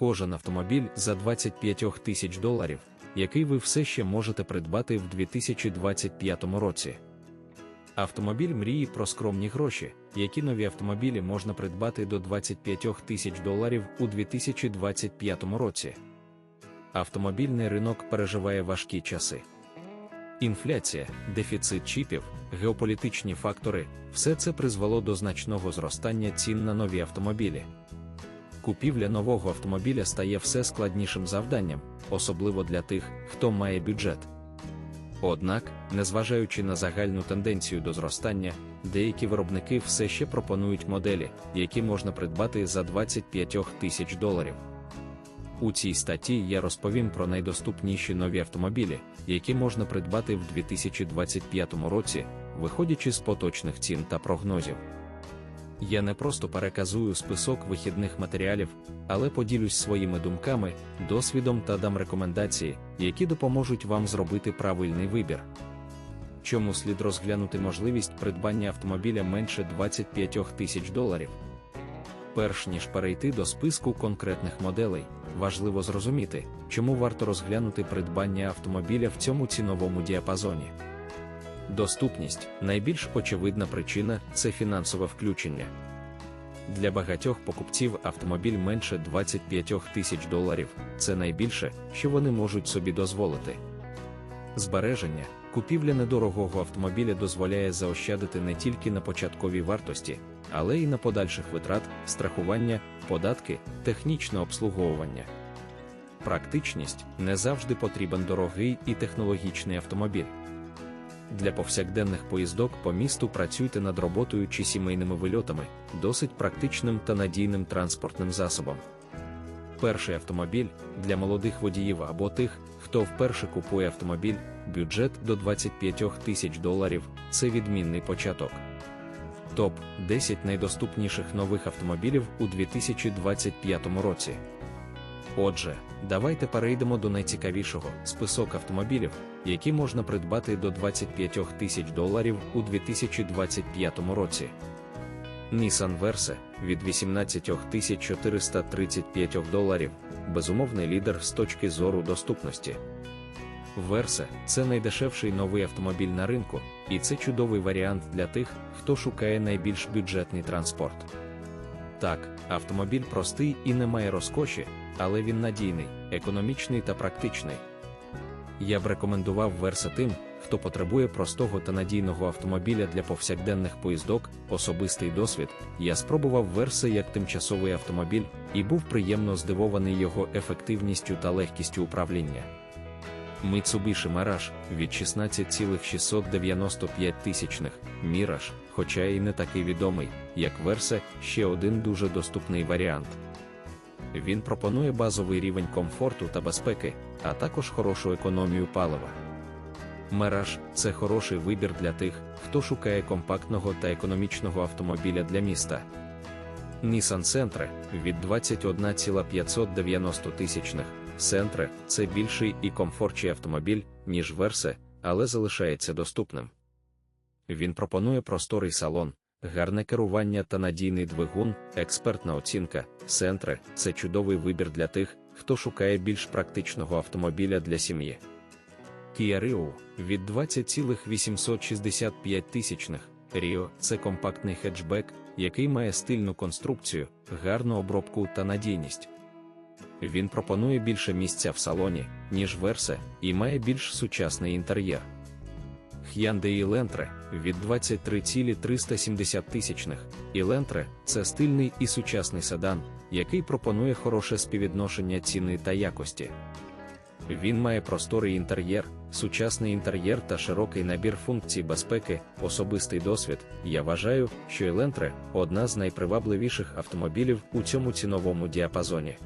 Кожен автомобіль за 25 тисяч доларів, який ви все ще можете придбати в 2025 році. Автомобіль мрії про скромні гроші, які нові автомобілі можна придбати до 25 тисяч доларів у 2025 році. Автомобільний ринок переживає важкі часи. Інфляція, дефіцит чіпів, геополітичні фактори все це призвело до значного зростання цін на нові автомобілі. Купівля нового автомобіля стає все складнішим завданням, особливо для тих, хто має бюджет. Однак, незважаючи на загальну тенденцію до зростання, деякі виробники все ще пропонують моделі, які можна придбати за 25 тисяч доларів. У цій статті я розповім про найдоступніші нові автомобілі, які можна придбати в 2025 році, виходячи з поточних цін та прогнозів. Я не просто переказую список вихідних матеріалів, але поділюсь своїми думками, досвідом та дам рекомендації, які допоможуть вам зробити правильний вибір. Чому слід розглянути можливість придбання автомобіля менше 25 тисяч доларів? Перш ніж перейти до списку конкретних моделей, важливо зрозуміти, чому варто розглянути придбання автомобіля в цьому ціновому діапазоні. Доступність найбільш очевидна причина це фінансове включення. Для багатьох покупців автомобіль менше 25 тисяч доларів це найбільше, що вони можуть собі дозволити. Збереження, купівля недорогого автомобіля дозволяє заощадити не тільки на початковій вартості, але й на подальших витрат, страхування, податки, технічне обслуговування. Практичність не завжди потрібен дорогий і технологічний автомобіль. Для повсякденних поїздок по місту працюйте над роботою чи сімейними вильотами, досить практичним та надійним транспортним засобом. Перший автомобіль для молодих водіїв або тих, хто вперше купує автомобіль, бюджет до 25 тисяч доларів це відмінний початок. Топ 10 найдоступніших нових автомобілів у 2025 році. Отже, давайте перейдемо до найцікавішого список автомобілів, які можна придбати до 25 тисяч доларів у 2025 році. Nissan Versa від 18 435 доларів, безумовний лідер з точки зору доступності. Versa – це найдешевший новий автомобіль на ринку, і це чудовий варіант для тих, хто шукає найбільш бюджетний транспорт. Так, автомобіль простий і не має розкоші, але він надійний, економічний та практичний. Я б рекомендував Versa тим, хто потребує простого та надійного автомобіля для повсякденних поїздок, особистий досвід. Я спробував Versa як тимчасовий автомобіль і був приємно здивований його ефективністю та легкістю управління. Mitsubishi Mirage від 16,695 тисячних Mirage, хоча і не такий відомий, як Versa, ще один дуже доступний варіант. Він пропонує базовий рівень комфорту та безпеки, а також хорошу економію палива. Mirage – це хороший вибір для тих, хто шукає компактного та економічного автомобіля для міста. Nissan Sentra від 21,590 тисячних Sentra – це більший і комфортчий автомобіль, ніж Versa, але залишається доступним. Він пропонує просторий салон, гарне керування та надійний двигун, експертна оцінка. Sentra – це чудовий вибір для тих, хто шукає більш практичного автомобіля для сім'ї. Kia Rio від 20,865 тисячних Rio – це компактний хеджбек, який має стильну конструкцію, гарну обробку та надійність. Він пропонує більше місця в салоні, ніж Versa, і має більш сучасний інтер'єр. Hyundai Elantra від 23,370 тисячних Elantra – це стильний і сучасний седан, який пропонує хороше співвідношення ціни та якості. Він має просторий інтер'єр, сучасний інтер'єр та широкий набір функцій безпеки, особистий досвід. Я вважаю, що Elantra – одна з найпривабливіших автомобілів у цьому ціновому діапазоні.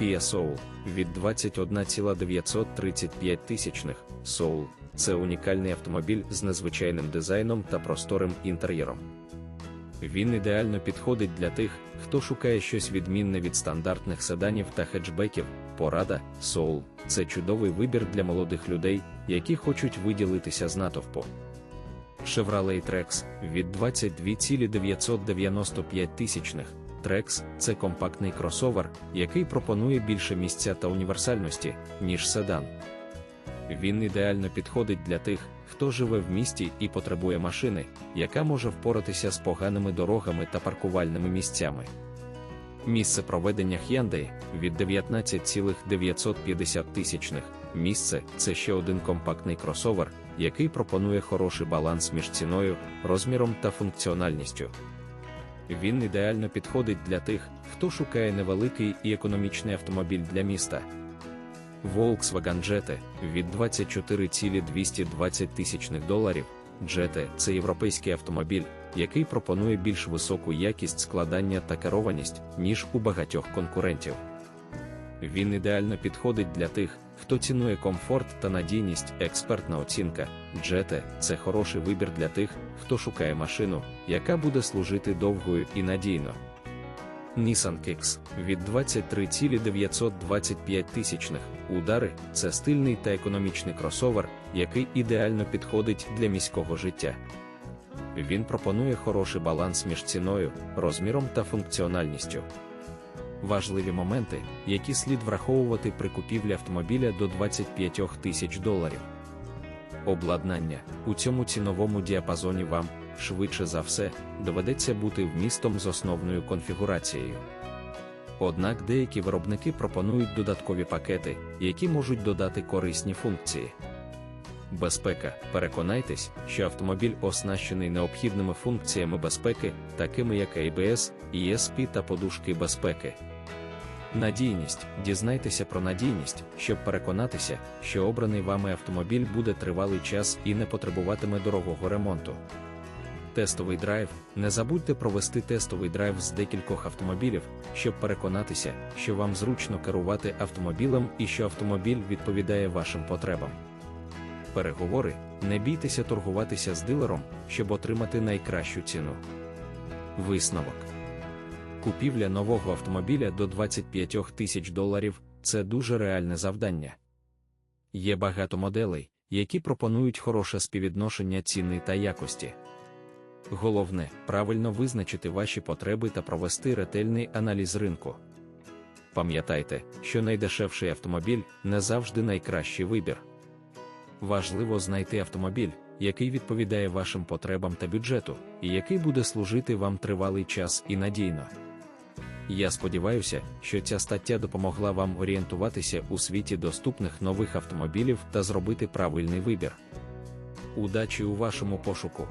Kia Soul від 21,935 тисячних Soul – це унікальний автомобіль з незвичайним дизайном та просторим інтер'єром. Він ідеально підходить для тих, хто шукає щось відмінне від стандартних седанів та хеджбеків. Порада, Soul – це чудовий вибір для молодих людей, які хочуть виділитися з натовпу. Chevrolet Trax від 22,995 тисячних Trex – це компактний кросовер, який пропонує більше місця та універсальності, ніж седан. Він ідеально підходить для тих, хто живе в місті і потребує машини, яка може впоратися з поганими дорогами та паркувальними місцями. Місце проведення Hyundai від 19,950 тисячних. Місце це ще один компактний кросовер, який пропонує хороший баланс між ціною, розміром та функціональністю. Він ідеально підходить для тих, хто шукає невеликий і економічний автомобіль для міста. Volkswagen Jetta від 24,220 тисячних доларів. Jetta – це європейський автомобіль, який пропонує більш високу якість складання та керованість, ніж у багатьох конкурентів. Він ідеально підходить для тих, хто цінує комфорт та надійність. Експертна оцінка Jetta – це хороший вибір для тих, хто шукає машину, яка буде служити довгою і надійно. Nissan Kicks від 23,925 тисячних удари це стильний та економічний кросовер, який ідеально підходить для міського життя. Він пропонує хороший баланс між ціною, розміром та функціональністю. Важливі моменти, які слід враховувати при купівлі автомобіля до 25 тисяч доларів. Обладнання у цьому ціновому діапазоні вам, швидше за все, доведеться бути вмістом з основною конфігурацією. Однак деякі виробники пропонують додаткові пакети, які можуть додати корисні функції. Безпека. Переконайтесь, що автомобіль оснащений необхідними функціями безпеки, такими як ABS, ESP та подушки безпеки. Надійність. Дізнайтеся про надійність, щоб переконатися, що обраний вами автомобіль буде тривалий час і не потребуватиме дорогого ремонту. Тестовий драйв. Не забудьте провести тестовий драйв з декількох автомобілів, щоб переконатися, що вам зручно керувати автомобілем і що автомобіль відповідає вашим потребам. Переговори. Не бійтеся торгуватися з дилером, щоб отримати найкращу ціну. Висновок. Купівля нового автомобіля до 25 тисяч доларів це дуже реальне завдання. Є багато моделей, які пропонують хороше співвідношення ціни та якості. Головне правильно визначити ваші потреби та провести ретельний аналіз ринку. Пам'ятайте, що найдешевший автомобіль не завжди найкращий вибір. Важливо знайти автомобіль, який відповідає вашим потребам та бюджету, і який буде служити вам тривалий час і надійно. Я сподіваюся, що ця стаття допомогла вам орієнтуватися у світі доступних нових автомобілів та зробити правильний вибір. Удачі у вашому пошуку!